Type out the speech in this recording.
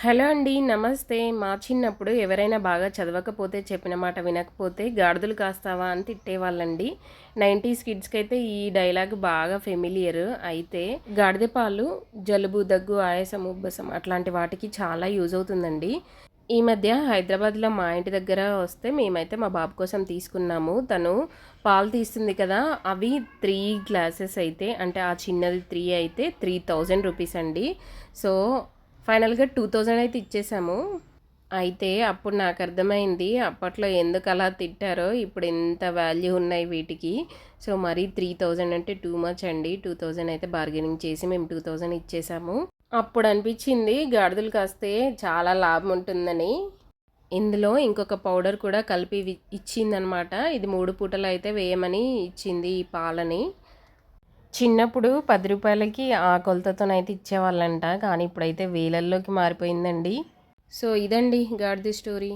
Hello అండి నమస్తే. మా చిన్నప్పుడు ఎవరైనా బాగా చదవకపోతే చెప్పిన మాట వినకపోతే గాడిదలు కాస్తావా అని తిట్టేవాళ్ళండి. నైంటీస్ కిడ్స్కి అయితే ఈ డైలాగ్ బాగా ఫెమిలియర్. అయితే గాడిద పాలు జలుబు దగ్గు ఆయాసం ఉబ్బసం అట్లాంటి వాటికి చాలా యూజ్ అవుతుందండి. ఈ మధ్య హైదరాబాద్లో మా ఇంటి దగ్గర వస్తే మేమైతే మా బాబు కోసం తీసుకున్నాము. తను పాలు తీస్తుంది కదా అవి త్రీ గ్లాసెస్ అయితే అంటే ఆ చిన్నది త్రీ అయితే త్రీ థౌజండ్ రూపీస్ అండి. సో ఫైనల్గా టూ థౌజండ్ అయితే ఇచ్చేసాము. అయితే అప్పుడు నాకు అర్థమైంది అప్పట్లో ఎందుకు అలా తిట్టారో ఇప్పుడు ఎంత వాల్యూ ఉన్నాయి వీటికి. సో మరీ త్రీ థౌజండ్ అంటే టూ మచ్ అండి. టూ థౌజండ్ అయితే బార్గెనింగ్ చేసి మేము టూ థౌజండ్ ఇచ్చేసాము. అప్పుడు అనిపించింది గాడిదలు కాస్తే చాలా లాభం ఉంటుందని. ఇందులో ఇంకొక పౌడర్ కూడా కలిపి ఇచ్చిందనమాట. ఇది మూడు పూటలు అయితే వేయమని ఇచ్చింది ఈ పాలని. చిన్నప్పుడు పది రూపాయలకి ఆ కొలతతోనైతే ఇచ్చేవాళ్ళంట కానీ ఇప్పుడైతే వేలల్లోకి మారిపోయిందండి. సో ఇదండి గాడిది స్టోరీ.